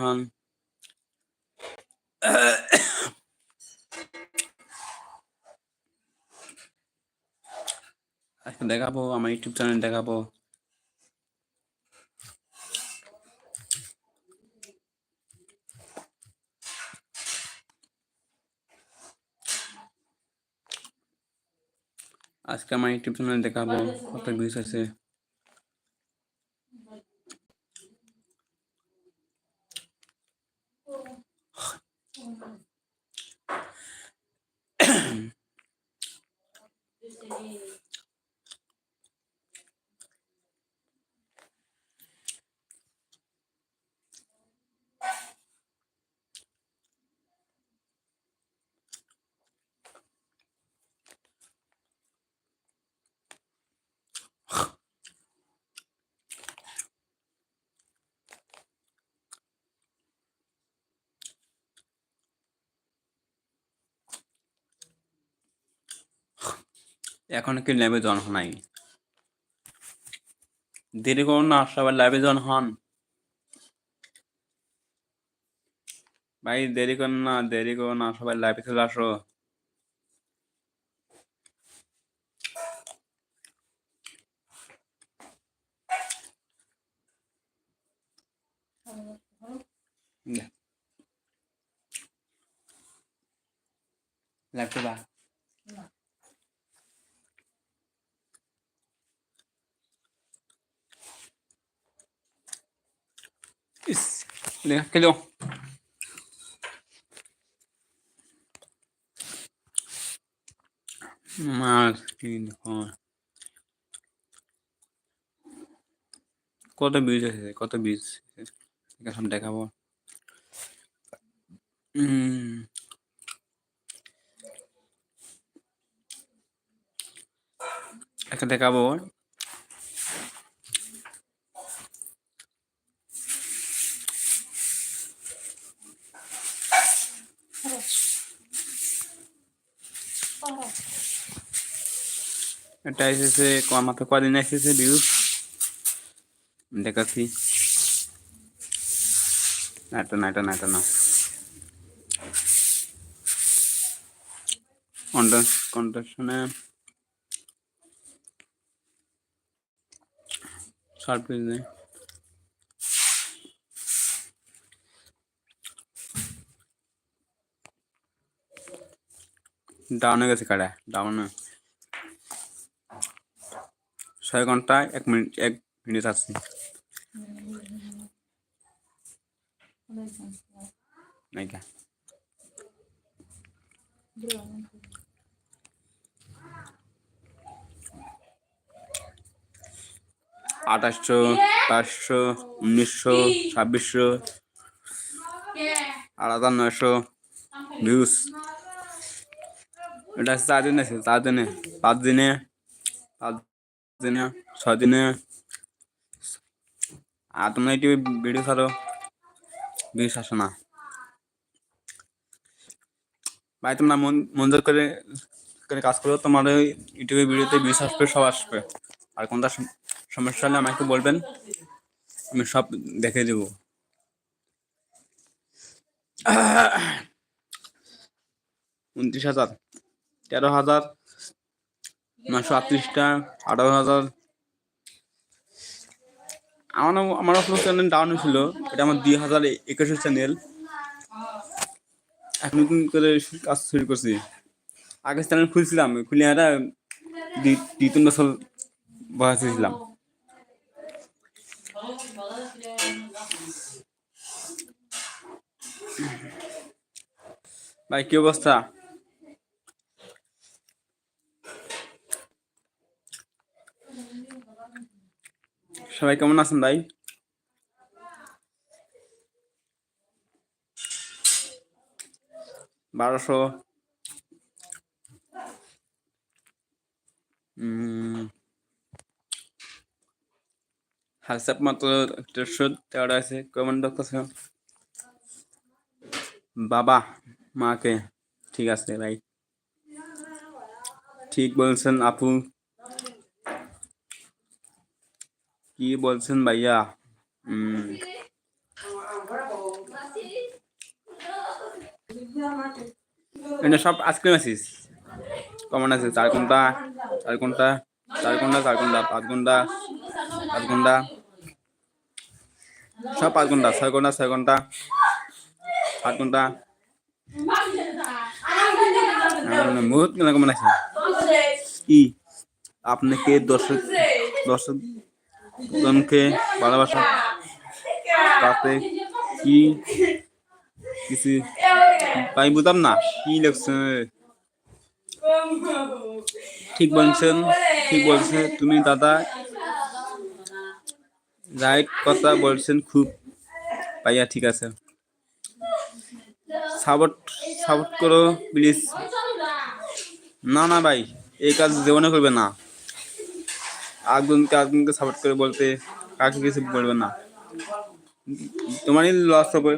হন। আজকে দেখাবো, আমার ইউটিউব চ্যানেল দেখাবো। আজকে আমার ইউটিউব চ্যানেল দেখাবো, কত ভিউজ আছে। এখন কি ল্যাবে জন নাই? দেরি করুন না সবাই ল্যাবে জন হন। ভাই দেরি করুন না দেরি করুন না সবাই লাইভে চলে আসো। লাগতে লেখা খেলো মাছ কিন হয় কত বীজ আছে কত বীজ এখন দেখাবো উম, একটা দেখাবো এটা এসেছে মাত্র কদিন এসেছে ভিউজ দেখাচ্ছি। এটা না এটা না এটা না কন্ট্রাকশনে পেজে ডাউন হয়ে গেছে কাটা ডাউন ছয় ঘণ্টা, এক মিনিট এক মিনিট আছে। আঠাশশো, পাঁচশো, উনিশশো, ছাব্বিশশো আট হাজার নয়শো ভিউজ এটা চার দিন আছে, চার দিনে, পাঁচ দিনে, পাঁচ দিনে ছয় দিনে আর তোমরা ইউটিউবে ভিডিও ছাড়ো ভিউজ আসে না? ভাই তোমরা মন মনোযোগ করে করে কাজ করো তোমার ইউটিউবে ভিডিওতে ভিউজ আসবে, সব আসবে। আর কোনটা সম- সমস্যা হলে আমাকে বলবেন, আমি সব দেখে দেবো। উনত্রিশ হাজার তেরো হাজার নশো আটত্রিশটা, আঠারো হাজার। আমার আমার আসলে চ্যানেল ডাউন হয়েছিল। এটা আমার দুই হাজার একুশের চ্যানেল এখন নতুন করে কাজ শুরু করছি। আগে চ্যানেল খুলছিলাম, খুলে এটা দুই তিন বছর বসাইছিলাম ভাই, কি অবস্থা? সবাই কেমন আছেন ভাই? বারোশো। হোয়াটসঅ্যাপ মাত্র দেড়শো তেরো আছে কমেন্ট দেখতেছে বাবা, মাকে। ঠিক আছে ভাই। ঠিক বলছেন আপু। কি বলছেন ভাইয়া? উম, এটা সব আইসক্রিম আছিস কমন আছে চার ঘণ্টা চার ঘণ্টা চার ঘণ্টা চার ঘণ্টা পাঁচ ঘণ্টা পাঁচ ঘণ্টা। সব পাঁচ ঘণ্টা ছয় ঘণ্টা ছয় ঘণ্টা সাত ঘণ্টা। বহুত কেনা কমন আছে। কি? আপনাকে দর্শক দর্শক জনকে ভালোবাসা। তাতে কি কিছু তাই বুঝলাম না, কি লাগছে ঠিক বলছেন, ঠিক বলছে। তুমি দাদা রাইট কথা বলছেন, খুব ভাইয়া ঠিক আছে। সাপোর্ট সাপোর্ট করো প্লিজ না না ভাই, এই কাজ জীবনে করবে না। একজনকে একজনকে সাপোর্ট করে বলতে কাকে কিছু বলবে না তোমারই লস হবে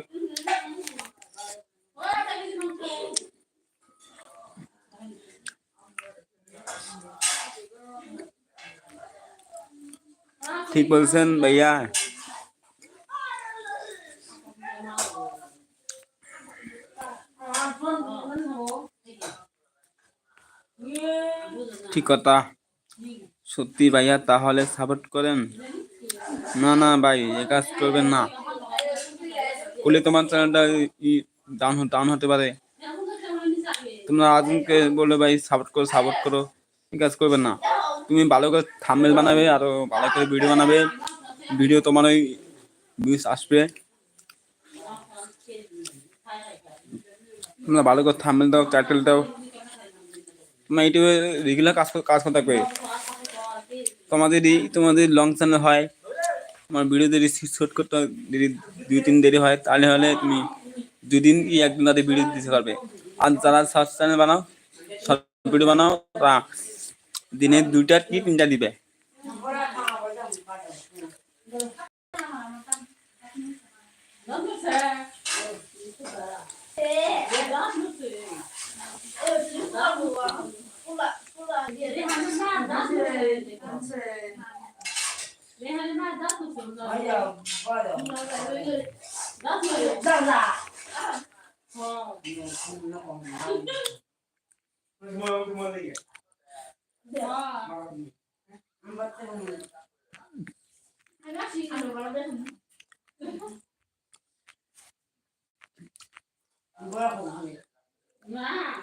ঠিক বলছেন ভাইয়া ঠিক কথা সত্যি ভাইয়া, তাহলে সাপোর্ট করেন? না না ভাই, এ কাজ করবেন না। বলে তোমার চ্যানেলটা ডাউন ডাউন হতে পারে। তোমরা আজকে বলে ভাই সাপোর্ট করো সাপোর্ট করো এই কাজ করবেন না। তুমি ভালো করে থাম্বনেল বানাবে, আরও ভালো করে ভিডিও বানাবে। ভিডিও তোমার ওই ভিউজ আসবে। তোমরা ভালো করে থাম্বনেল দাও টাইটেল দাও। তোমরা ইউটিউবে রেগুলার কাজ কাজ করতে থাকবে। তোমাদের এই- তোমাদের লং চ্যানেল হয় তোমার ভিডিও যদি শুট করতে যদি দুই তিন দেরি হয় তাহলে হলে তুমি দুই দিন কি একদিন তাদের ভিডিও দিতে পারবে আর যারা শর্ট চ্যানেল বানাও শর্ট ভিডিও বানাও তারা দিনে দুইটা কি তিনটা দিবে Wow. Ah,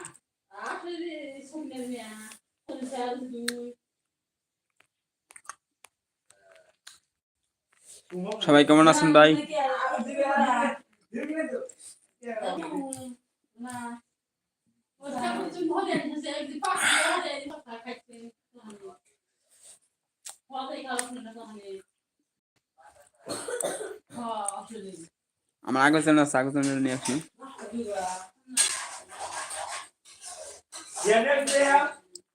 ah, c'est des souvenirs. সবাই কেমন আছেন ভাই? আমার আগের চ্যানেল আছে আগের নিয়ে আসি।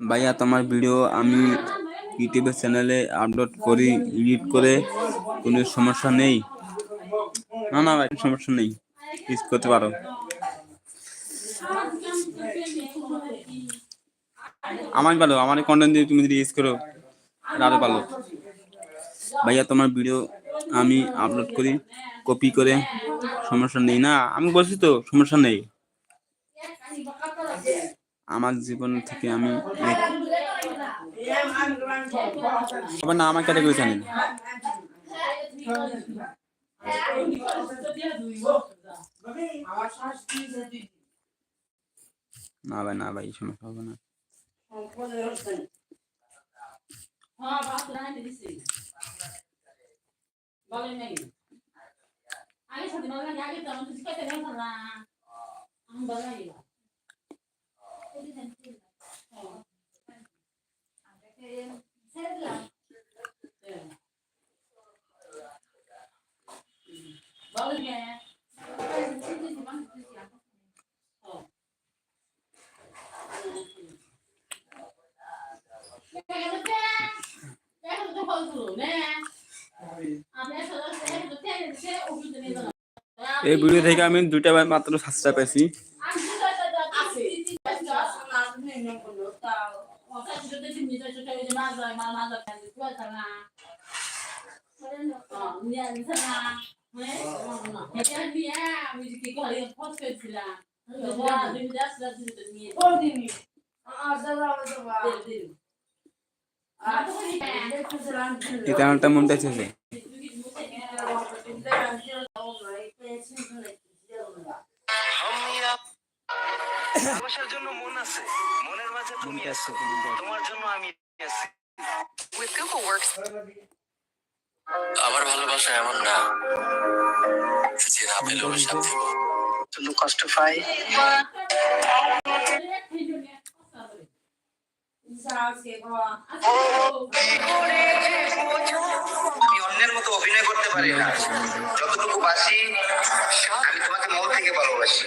ভাইয়া, তোমার ভিডিও আমি ইউটিউব চ্যানেলে আপলোড করি, এডিট করে, কোনো সমস্যা নেই? না না ভাই সমস্যা নেই। ইউজ করতে পারো। আমার ভালো আমার কন্টেন্ট দিয়ে তুমি যদি ইউজ করো আরও ভালো। ভাইয়া, তোমার ভিডিও আমি আপলোড করি কপি করে, সমস্যা নেই না? আমি বলছি তো, সমস্যা নেই। আমার জীবন থেকে আমি আবার না, আমার ক্যাটাগরি জানি না। ভাই না ভাই, সমস্যা হবে না। সাথে আগে তো আমি আমি বলাই এই ভিডিও থেকে আমি দুইটা মাত্র সাতটা পেয়েছি এই চ্যানেলটা মনটা ছেছে ভালোবাসার জন্য মন আছে মনের মাঝে তুমি আছো তোমার জন্য আমি আছি। With Google Works, আমার ভালোবাসা এমন না যে না দিব জন্য কষ্ট পাই আমি অন্যের মতো অভিনয় করতে পারি না। যতটুকু বাসি আমি তোমাকে মন থেকে ভালোবাসি।